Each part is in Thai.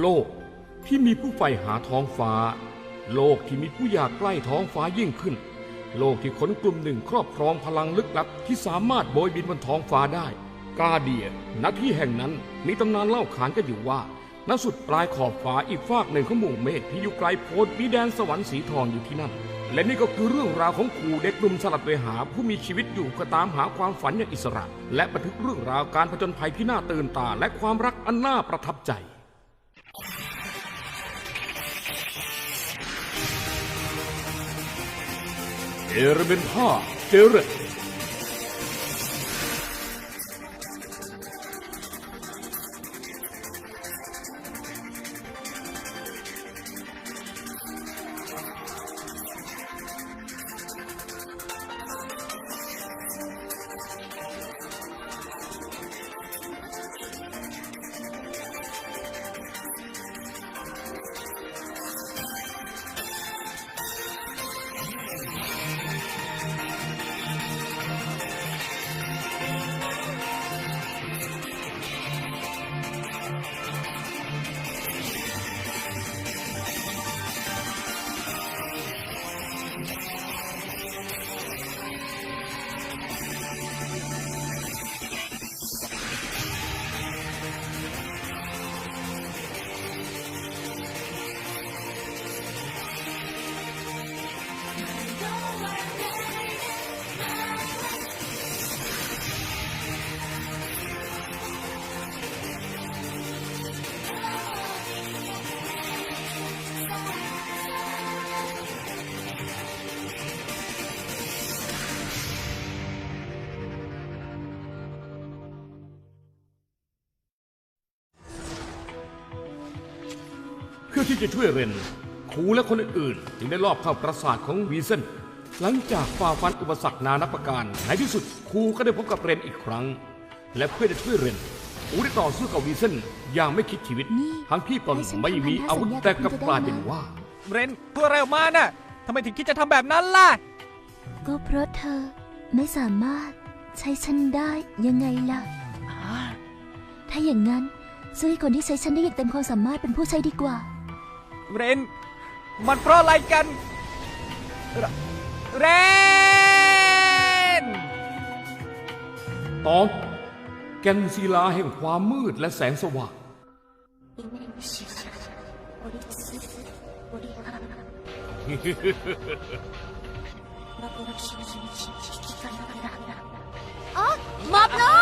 โลกที่มีผู้ใฝ่หาท้องฟ้า โลกที่มีผู้อยากใกล้ท้องฟ้ายิ่งขึ้น โลกที่คนกลุ่มหนึ่งครอบครองพลังลึกลับที่สามารถโบยบินบนท้องฟ้าได้ กาเดียณที่แห่งนั้นมีตำนานเล่าขานกันอยู่ว่าณสุดปลายขอบฟ้าอีกฟากหนึ่งของหมู่เมฆที่อยู่ไกลโพ้นมีแดนสวรรค์สีทองอยู่ที่นั่น และนี่ก็คือเรื่องราวของครูเด็กหนุ่มสลัดเวหา ผู้มีชีวิตอยู่ก็ตามหาความฝันอย่างอิสระ และบันทึกเรื่องราวการผจญภัยที่น่าตื่นตาและความรักอันน่าประทับใจ เอเพื่อที่จะช่วยเรนครูและคนอื่นๆ จึงได้ลอบเข้าปราสาทของวีเซนหลังจากฝ่าฟันอุปสรรคนานับประการในที่สุดครูก็ได้พบกับเรนอีกครั้ง และเพื่อจะช่วยเรนครูได้ต่อสู้กับวีเซนอย่างไม่คิดชีวิตนี่ทั้งที่ตนให้ฉันไม่มีทำพันธอาวุธสัญญาแต่กลับกับคุณจะได้กลายเป็นไหมว่า เรนพูดอะไรออกมาน่ะทำไมถึงคิดจะทำแบบนั้นล่ะ ก็เพราะเธอไม่สามารถใช้ฉันได้ยังไงล่ะ ถ้าอย่างนั้นซื้อให้คนที่ใช้ฉันได้อย่างเต็มความสามารถเป็นผู้ใช้ดีกว่า เรน มันเพราะอะไรกัน เรเรนตอนแกนศิลาแห่งความมืดและแสงสว่าง อ๋อหมอบลง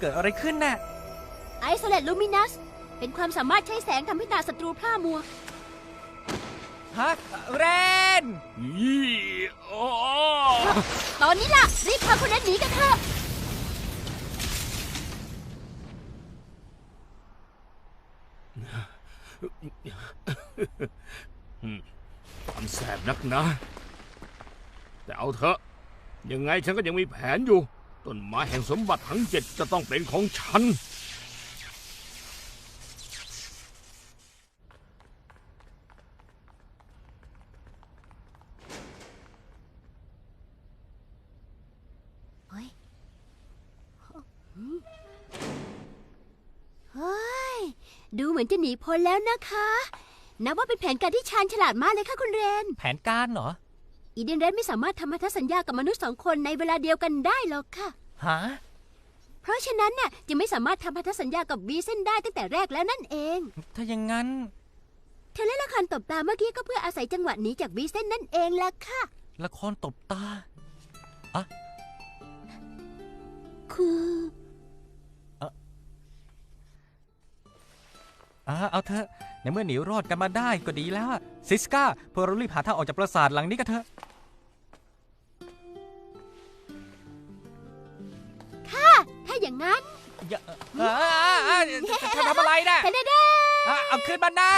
เกิดอะไรขึ้นน่ะไอโซเลตลูมินัส เป็นความสามารถใช้แสงทำให้ตาศัตรูพร่ามัว ฮะเรนยี่อ้อตอนนี้ล่ะ รีบพาคนนั้นหนีกันเถอะมันแสบนักนะ แต่เอาเถอะ ยังไงฉันก็ยังมีแผนอยู่ ต้นไม้แห่งสมบัติทั้งเจ็ดจะต้องเป็นของฉัน เฮ้ยเฮ้ย ดูเหมือนจะหนีพ้นแล้วนะคะ นับว่าเป็นแผนการที่ชาญฉลาดมากเลยค่ะคุณเรน แผนการเหรอ อีเดนเรนไม่สามารถทำพันธสัญญากับมนุษย์สองคนในเวลาเดียวกันได้หรอกค่ะ ฮะ เพราะฉะนั้นน่ะจึงไม่สามารถทำพันธสัญญากับวีเซนได้ตั้งแต่แรกแล้วนั่นเอง ถ้าอย่างนั้น เธอเล่นละครตบตาเมื่อกี้ก็เพื่ออาศัยจังหวะหนีจากวีเซนนั่นเองล่ะค่ะ ละครตบตา คือ อ่าเอาเถอะ ในเมื่อหนีรอดกันมาได้ก็ดีแล้วอะซิสกาพวกเรารีบหาทางออกจากปราสาทหลังนี้กันเถอะ ทำอะไรน่ะเทเดเดอะเอาคืนมันนะ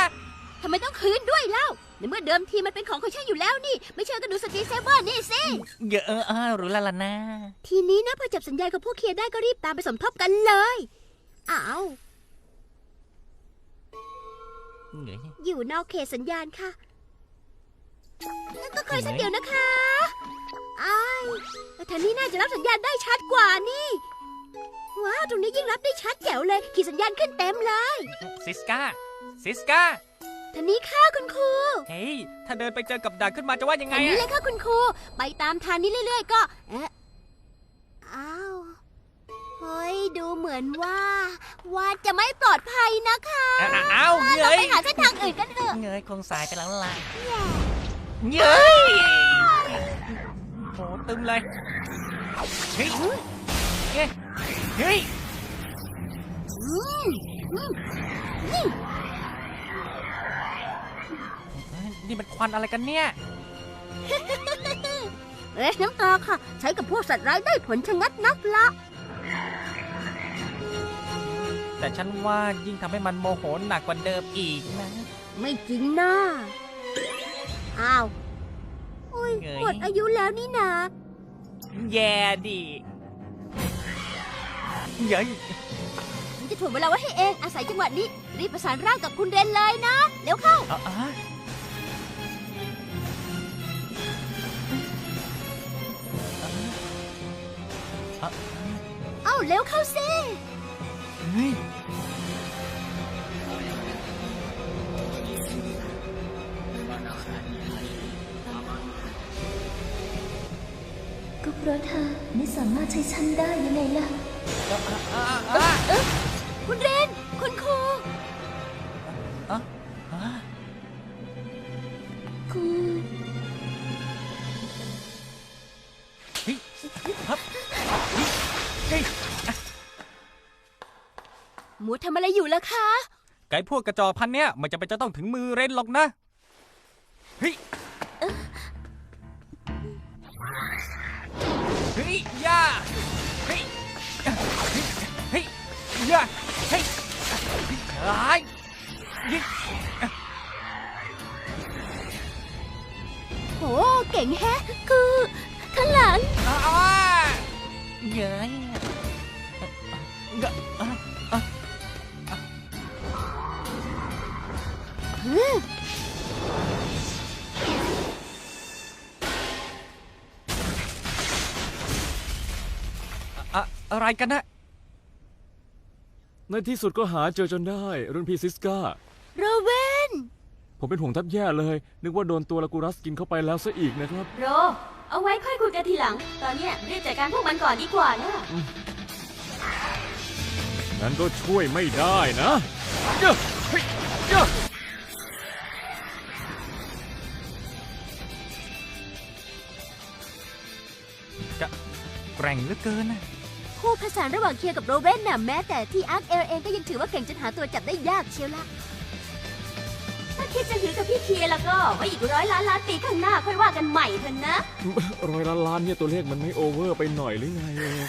ทำไมต้องคืนด้วยเล่าในเมื่อเดิมทีมันเป็นของของฉันอยู่แล้วนี่ ไม่เชื่อก็ดูสตรีเซเวอร์นี่สิเอย่าเอออ่ารู้แล้วล่ะนะ ทีนี้นะพอจับสัญญาณกับพวกเคลียร์ได้ก็รีบตามไปสมทบกันเลยอ้าวเหนื่อยอยู่นอกเขตสัญญาณค่ะงั้นก็คอยสักเดี๋ยวนะคะทางนี้น่าจะรับสัญญาณได้ชัดกว่านี่ ว้าวตรงนี้ยิ่งรับได้ชัดแจ๋วเลยขีดสัญญาณขึ้นเต็มเลย ซิสกาซิสกาทางนี้ค่ะคุณครูเฮ้ย ถ้าเดินไปเจอกับดักขึ้นมาจะว่ายังไงทางนี้อะเลยค่ะคุณครู ไปตามทางนี้เรื่อยๆ ก็ เอ๊ะ อ้าว เฮ้ย ดูเหมือนว่า ว่าจะไม่ปลอดภัยนะคะอะอะอ้าวเงเรายไปหาเส้นทางอื่นกันเถอะเงยคงสายไปแล้วล่ะเงยโหตึมเลยเฮ้ยเฮ้ย เฮ้ยนี่มันควันอะไรกันเนี่ยเรสน้ำตาค่ะ ใช้กับพวกสัตว์ร้ายได้ผลชะงัดนักละ แต่ฉันว่ายิ่งทำให้มันโมโหหนักกว่าเดิมอีกนะ ไม่จริงนะอ้าว อุ้ยหมดอายุแล้วนี่นา แย่ดิ เย้ยฉันจะถ่วงเวลาไว้ให้เอง อาศัยจังหวะนี้ รีบประสานร่างกับคุณเรนเลยนะ เร็วเข้า อะอะอะเอ้าเร็วเข้าสิ เฮ้ยก็เพราะเธอไม่สามารถใช้ฉันได้ยังไงล่ะอะอะอะ คุณเรน คุณครูอะคือเฮ้ยฮับเฮ้ยหมูทำอะไรอยู่ล่ะคะ ไก่พวกกระจอพันเนี้ยมันจะเป็นจะต้องถึงมือเรนหรอกนะเฮ้ยเฮ้ยย่า ย่าเฮ้ยหายยิงโหเก่งแฮะ คือข้างหลังอ่าเย้ยกะอะอะอะอะไรกันนะ ในที่สุดก็หาเจอจนได้ รุ่นพี่ซิสกาโรเวนผมเป็นห่วงแทับแย่เลย นึกว่าโดนตัวลากูรัสกินเข้าไปแล้วซะอีกนะครับ โร เอาไว้ค่อยคุยกันทีหลัง ตอนเนี้ยรีบจัดการพวกมันก่อนดีกว่านะงั้นก็ช่วยไม่ได้นะเย้เฮ้ยเย้แกร่งเหลือเกินนะ คู่ผสานระหว่างเคียร์กับโรเวนน่ะแม้แต่ที่อาร์คเอลเองก็ยังถือว่าเก่งจนหาตัวจับได้ยากเชียวละถ้าคิดจะหือกับพี่เคียร์แล้วก็ไว้อีกร้อยล้านล้านปีข้างหน้าค่อยว่ากันใหม่เถอะนะ ร้อยล้านล้านเนี่ยตัวเลขมันไม่โอเวอร์ไปหน่อยหรือไงเออ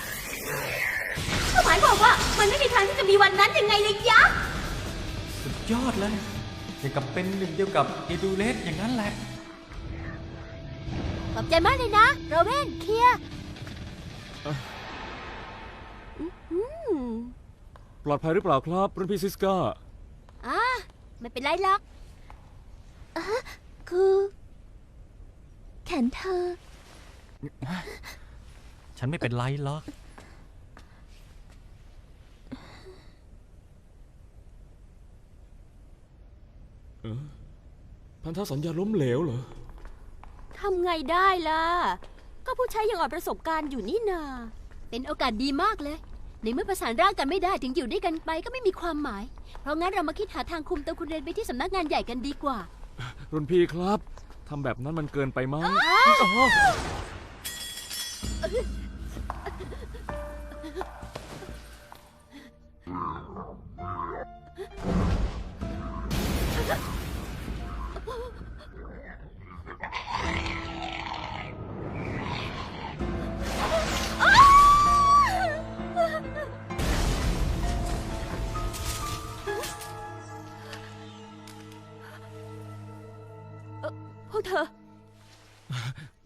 ก็หมายความว่ามันไม่มีทางที่จะมีวันนั้นยังไงเลยยะ สุดยอดเลยอย่างกับเป็นหนึ่งเดียวกับเอดูเลสอย่างนั้นแหละ ขอบใจมากเลยนะ โรเวนเคียร์ ปลอดภัยหรือเปล่าครับรุ่นพี่ซิสกาอ่าไม่เป็นไรหรอกคือ แขนเธอ ฉันไม่เป็นไรหรอก พันธสัญญาล้มเหลวเหรอ ทำไงได้ล่ะ ก็ผู้ใช้ยังอ่อนประสบการณ์อยู่นี่นา เป็นโอกาสดีมากเลย ในเมื่อประสานร่างกันไม่ได้ถึงอยู่ด้วยกันไปก็ไม่มีความหมาย เพราะงั้นเรามาคิดหาทางคุมตัวคุณเรนไปที่สำนักงานใหญ่กันดีกว่า รุ่นพี่ครับทำแบบนั้นมันเกินไปมั้งอ๋อ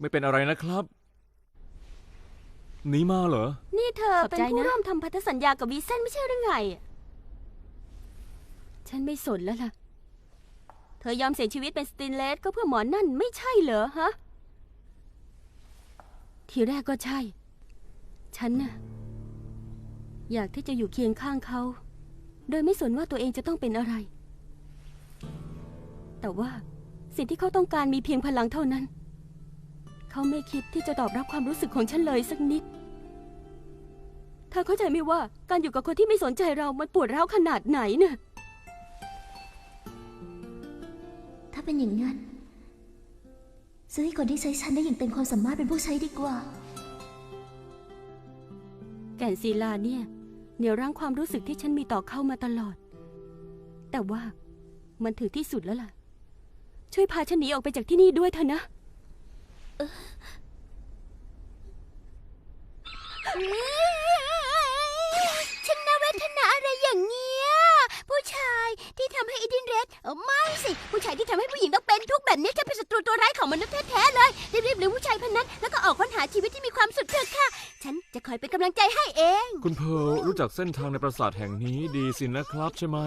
ไม่เป็นอะไรนะครับหนีมาเหรอ นี่เธอขอบเป็นใจผู้นะร่วมทำพันธสัญญากับวีเซนไม่ใช่หรือไง ฉันไม่สนแล้วล่ะ เธอยอมเสียชีวิตเป็นสตินเลสก็เพื่อหมอนั่นไม่ใช่เหรอฮะ ทีแรกก็ใช่ ฉันน่ะ อยากที่จะอยู่เคียงข้างเขา โดยไม่สนว่าตัวเองจะต้องเป็นอะไร แต่ว่าสิ่งที่เขาต้องการมีเพียงพลังเท่านั้น เขาไม่คิดที่จะตอบรับความรู้สึกของฉันเลยสักนิด เธอเข้าใจไหมว่าการอยู่กับคนที่ไม่สนใจเรามันปวดร้าวขนาดไหนเนี่ยถ้าเป็นอย่างนั้น ซื้อให้คนที่ใช้ฉันได้อย่างเต็มความสามารถเป็นผู้ใช้ดีกว่า แก่นศิลาเนี่ยเหนี่ยวรั้งความรู้สึกที่ฉันมีต่อเขามาตลอด แต่ว่ามันถึงที่สุดแล้วล่ะ ช่วยพาฉันหนีออกไปจากที่นี่ด้วยเถอะนะ ฉันน่าเวทนาอะไรอย่างเงี้ย ผู้ชายที่ทำให้อีดินเรดเออไม่สิ ผู้ชายที่ทำให้ผู้หญิงต้องเป็นทุกข์แบบนี้จะเป็นศัตรูตัวร้ายของมนุษย์แท้ๆเลยรีบๆหรือผู้ชายคนนั้น แล้วก็ออกค้นหาชีวิตที่มีความสุขเถอะค่ะ ฉันจะคอยเป็นกำลังใจให้เอง คุณเพร์ลรู้จักเส้นทางในปราสาทแห่งนี้ดีสินะครับใช่ไหม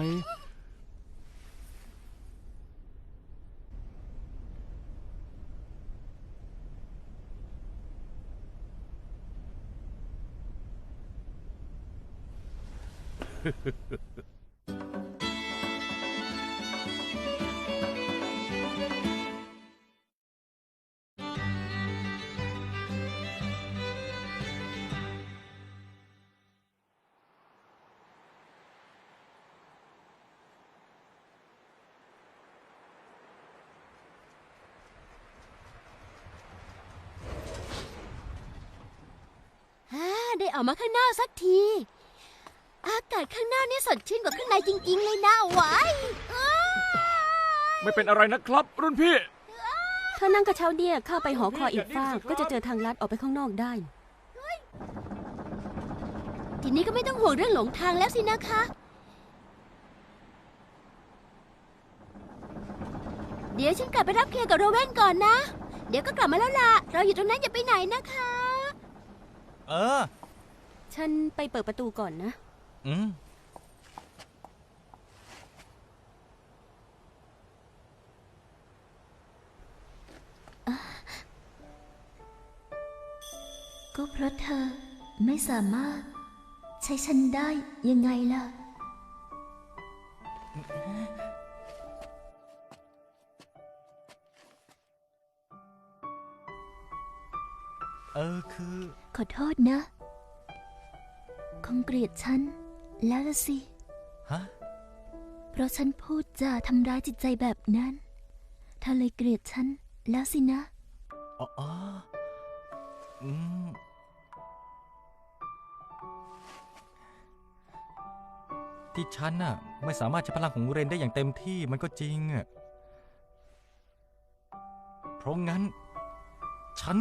ได้ออกมาข้างนอกสักที อากาศข้างนอกนี่สดชื่นกว่าข้างในจริง ๆ เลยนะหวายอ้าไม่เป็นอะไรนะครับ รุ่นพี่ ถ้านั่งกระเช้าเนี่ยเข้าไปหอคอยอีกฟากก็จะเจอทางลัดออกไปข้างนอกได้ ทีนี้ก็ไม่ต้องห่วงเรื่องหลงทางแล้วสินะคะ เดี๋ยวฉันกลับไปรับเคลียร์กับโรเวนก่อนนะ เดี๋ยวก็กลับมาแล้วล่ะ เราอยู่ตรงนั้นอย่าไปไหนนะคะ เออ ฉันไปเปิดประตูก่อนนะ อืมก็เพราะเธอไม่สามารถ ใช้ฉันได้ยังไงล่ะ เออคือ ขอโทษนะ คงเกลียดฉัน แล้วละสิ ฮะ เพราะฉันพูดจาทำร้ายจิตใจแบบนั้นเธอเลยเกลียดฉันแล้วสินะ อ๋ออ๋ออืม ที่ฉันน่ะ ไม่สามารถใช้พลังของเรนได้อย่างเต็มที่มันก็จริงอะเพราะงั้น ฉัน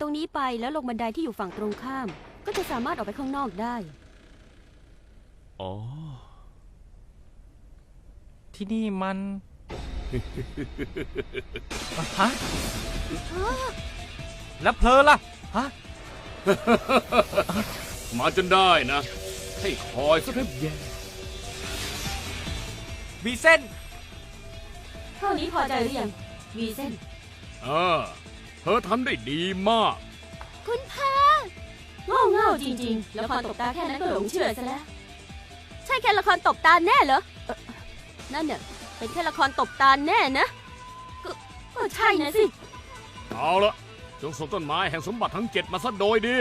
ตรงนี้ไปแล้วลงบันไดที่อยู่ฝั่งตรงข้าม ก็จะสามารถออกไปข้างนอกได้ อ๋อ ที่นี่มันอะฮะ แล้วเพลอล่ะ ฮะ มาจนได้นะ ให้คอยสักแทบแย่มีเส้น เท่านี้พอใจหรือยังวีเซน เออ เธอทำได้ดีมาก คุณพาโง่เง่าจริงๆ แล้วพอตบตาแค่นั้นก็หลงเชื่อซะแล้ว ใช่แค่ละครตบตาแน่เหรอเอ่อนั่นเนี่ยเป็นแค่ละครตบตาแน่นะ ก็ก็ใช่นะสิ เอาละจงส่งต้นไม้แห่งสมบัติทั้งเจ็ดมาซะโดยดี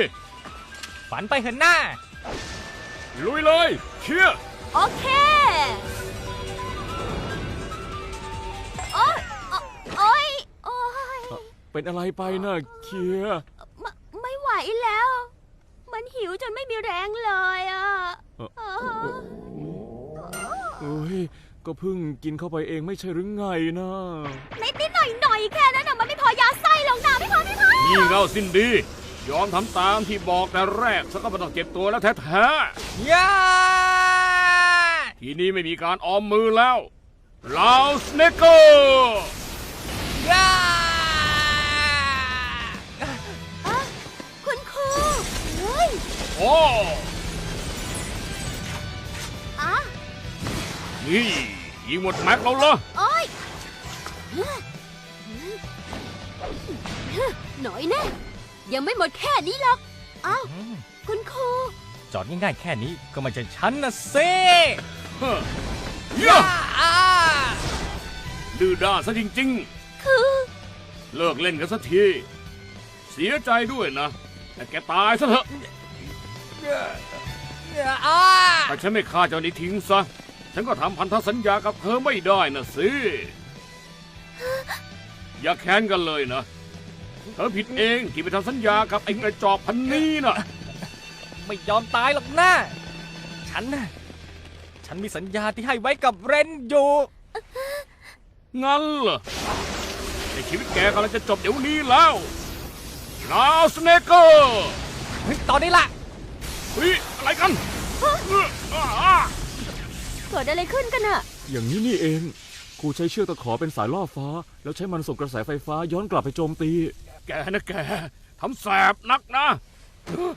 ฝันไปเหินหน้า ลุยเลย เชียร์ โอเค เป็นอะไรไปนะเคียร์ไม่ไม่ไหวแล้ว มันหิวจนไม่มีแรงเลยอะเออเอ้ยก็เพิ่งกินเข้าไปเองไม่ใช่หรือไงนะนิดนิดหน่อยหน่อยๆแค่นั้นน่ะมันไม่พอยาไส้หรอกนะไม่พอไม่พอนี่เงาสิ้นดียยอมทำตามที่บอกแต่แรกซะก็ไม่ต้องเจ็บตัวแล้วแท้ย่าๆทีนี้ไม่มีการออมมือแล้วลาวสเนกเกอร์ โอ้อะนี่ยิงหมดแม็กแล้วเหรอโอ้ยหน่อยแน่ยังไม่หมดแค่นี้หรอก เอ้า คุณครู จอดง่ายๆแค่นี้ก็ไม่ใช่ฉันนะเซ่เฮ้ยเหี้ยดื้อด้านซะจริงคือๆเลิกเล่นกันสักที เสียใจด้วยนะ แต่แกตายซะเถอะ ถ้าฉันไม่ฆ่าเจ้านี้ทิ้งซะ ฉันก็ทำพันธสัญญากับเธอไม่ได้นะสิ อย่าแค้นกันเลยนะ เธอผิดเองที่ไปทำสัญญากับไอ้กระจอกพันนี้นะไม่ยอมตายหรอกนะฉันน่ะฉันมีสัญญาที่ให้ไว้กับเรนอยู่งั้นเหรอในชีวิตแกกำลังจะจบเดี๋ยวนี้แล้วลาวสเนกเกอร์เฮ้ยตอนนี้ล่ะเฮ้ยอะไรกันเอ้ออ้าเกิดอะไรขึ้นกันอะอย่างนี้นี่เองครูใช้เชือกตะขอเป็นสายล่อฟ้า แล้วใช้มันส่งกระแสไฟฟ้าย้อนกลับไปโจมตี แกนะแกทำแสบนักนะโอ้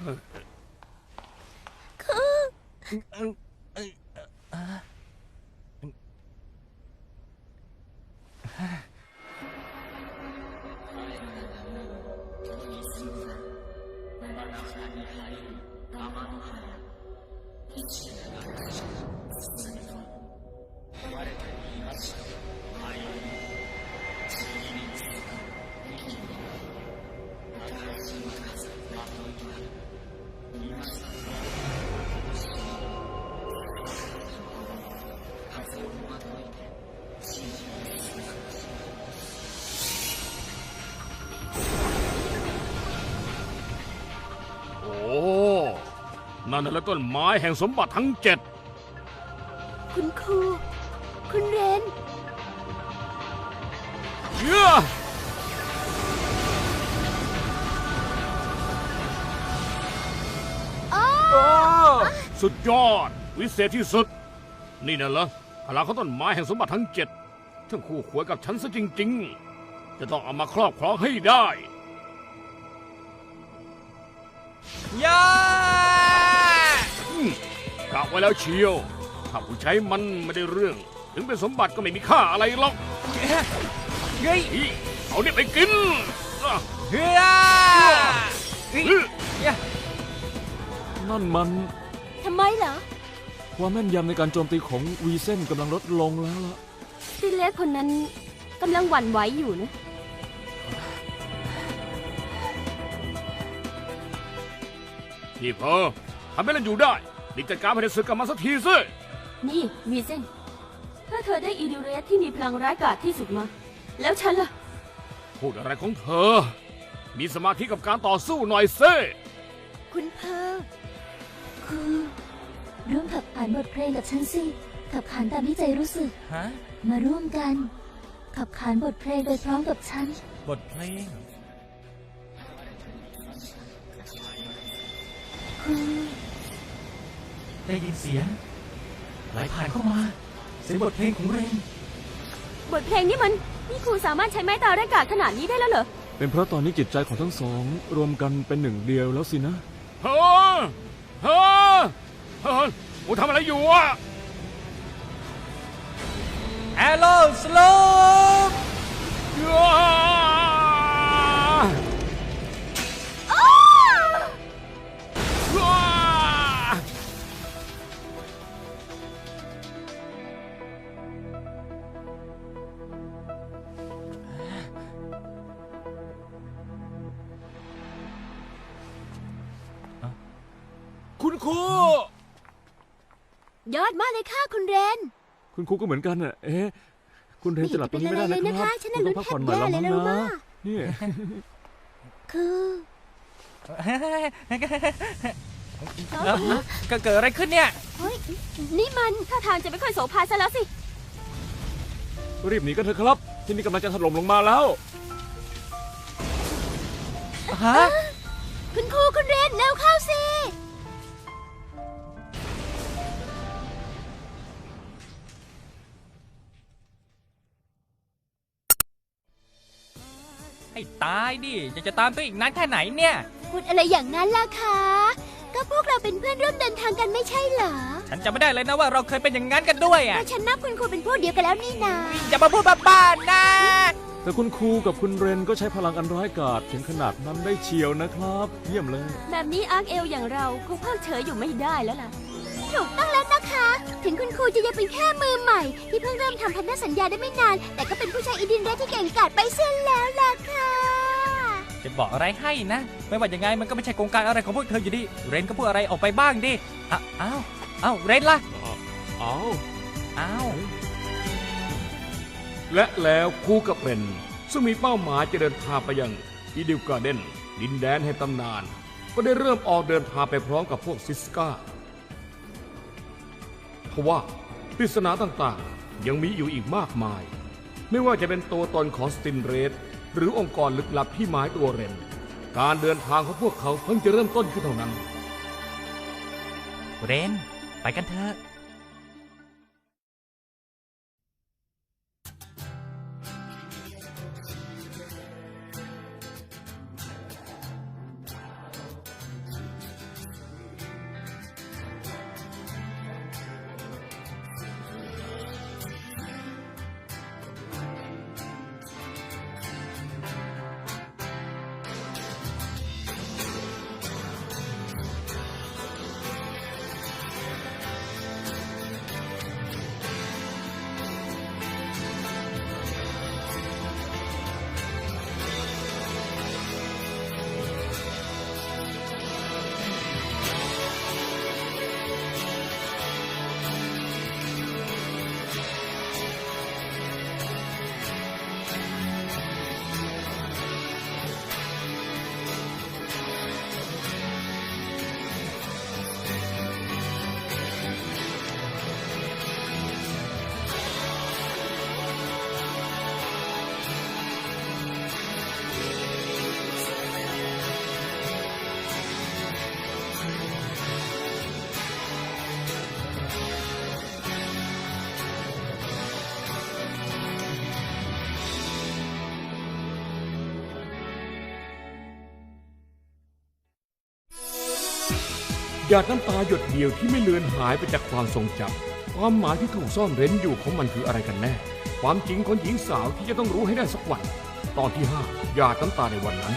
นั่นน่ะแล้วต้นไม้แห่งสมบัติทั้งเจ็ด คุณครู คุณเรนเย้อสุดยอด วิเศษที่สุด นี่น่ะเหรอพลังของต้นไม้แห่งสมบัติทั้งเจ็ดทั้งคู่ควรกับฉันซะจริง ๆ จะต้องเอามาครอบครองให้ได้ย่าอืมกะไว้แล้วเชียว ถ้าผู้ใช้มันไม่ได้เรื่อง ถึงเป็นสมบัติก็ไม่มีค่าอะไรหรอกเฮ้ยอีเอาเนี่ยไปกินอะเฮ้ยเฮ้ยอื้อนั่นมันทำไมเหรอความแม่นยำในการโจมตีของวีเซนกำลังลดลงแล้วล่ะซิเลสคนนั้นกำลังหวั่นไหวอยู่นะ พี่เพอทำให้เราอยู่ได้ รีบจัดการภายในศึกกับมันสักทีสินี่วีเซนถ้าเธอได้อีดิเรสที่มีพลังร้ายกาจที่สุดมา แล้วฉันล่ะ พูดอะไรของเธอ มีสมาธิกับการต่อสู้หน่อยสิคุณเพอคือร่วมขับขานบทเพลงกับฉันสิขับขานตามที่ใจรู้สึก ฮะ มาร่วมกัน ขับขานบทเพลงไปพร้อมกับฉัน บทเพลง คือ ได้ยินเสียงไหลผ่านเข้ามา เสียงบทเพลงของเรนบทเพลงนี่มันนี่ครูสามารถใช้ไม้ตาร้ายกาจขนาดนี้ได้แล้วเหรอ เป็นเพราะตอนนี้จิตใจของทั้งสอง รวมกันเป็นหนึ่งเดียวแล้วสินะเฮ้อเฮ้อเฮ้อโอ้ทำอะไรอยู่อะแอโร่สโลป ยอดมากเลยค่ะคุณเรน คุณครูก็เหมือนกันน่ะ เอ๊ะ คุณเรนจะหลับตรงนี้ไม่ได้ไม่นะเห็นคเป็นรับอะไรเลยนะคะฉันน่ะคุณต้องพักผ่อนหน่อยละลุ้มั้นงแทบแย่เลยนะรู้นะป่ะนี่คือ แล้วก็เกิดอะไรขึ้นเนี่ย เฮ้ย นี่มันท่าทางจะไม่ค่อยโสภาซะแล้วสิ รีบหนีกันเถอะครับ ที่นี่กำลังจะถล่มลงมาแล้ว ฮะ คุณเร็วเข้าสิ ตายดิจะจะตามตัวอีกนานแค่ไหนเนี่ย พูดอะไรอย่างนั้นล่ะคะ ก็พวกเราเป็นเพื่อนร่วมเดินทางกันไม่ใช่เหรอฉันจำไม่ได้เลยนะว่าเราเคยเป็นอย่างนั้นกันด้วยเพอะราะฉันนับคุณครูเป็นพวกเดียวกันแล้วนี่นาอย่ามาพูดบ้าๆนะ แต่คุณครูกับคุณเรนก็ใช้พลังอันร้ายกาจถึงขนาดนั้นได้เชียวนะครับ เยี่ยมเลย แบบนี้อาร์คเอลอย่างเราคงเพิกเฉยอยู่ไม่ได้แล้วล่ะ ถูกต้องแล้วนะคะ ถึงคุณครูจะยังเป็นแค่มือใหม่ ที่เพิ่งเริ่มทำพันธสัญญาได้ไม่นาน แต่ก็เป็นผู้ชายอีดินเรสที่เก่งกาจไปเสียแล้วล่ะค่ะ จะบอกอะไรให้นะ ไม่ว่ายังไงมันก็ไม่ใช่โครงการอะไรของพวกเธออยู่ดีเรนก็พูดอะไรออกไปบ้างดิอะอ้าวอ้าวเรนล่ะเอาอ้าวและแล้วครูกับเรนซึ่งมีเป้าหมายจะเดินทางไปยังอีดิลการ์เดนดินแดนแห่งตำนาน ก็ได้เริ่มออกเดินทางไปพร้อมกับพวกซิสกาทว่าปริศนาต่างๆ ยังมีอยู่อีกมากมาย ไม่ว่าจะเป็นตัวตนของสตินเรส หรือองค์กรลึกลับที่หมายตัวเรนการเดินทางของพวกเขาเพิ่งจะเริ่มต้นขึ้นเท่านั้น เรน ไปกันเถอะ หยาดน้ำตาหยดเดียวที่ไม่เลือนหายไปจากความทรงจำความหมายที่ถูกซ่อนเร้นอยู่ของมันคืออะไรกันแน่ ความจริงของหญิงสาวที่จะต้องรู้ให้ได้สักวัน ตอนที่ห้าหยาดน้ำตาในวันนั้น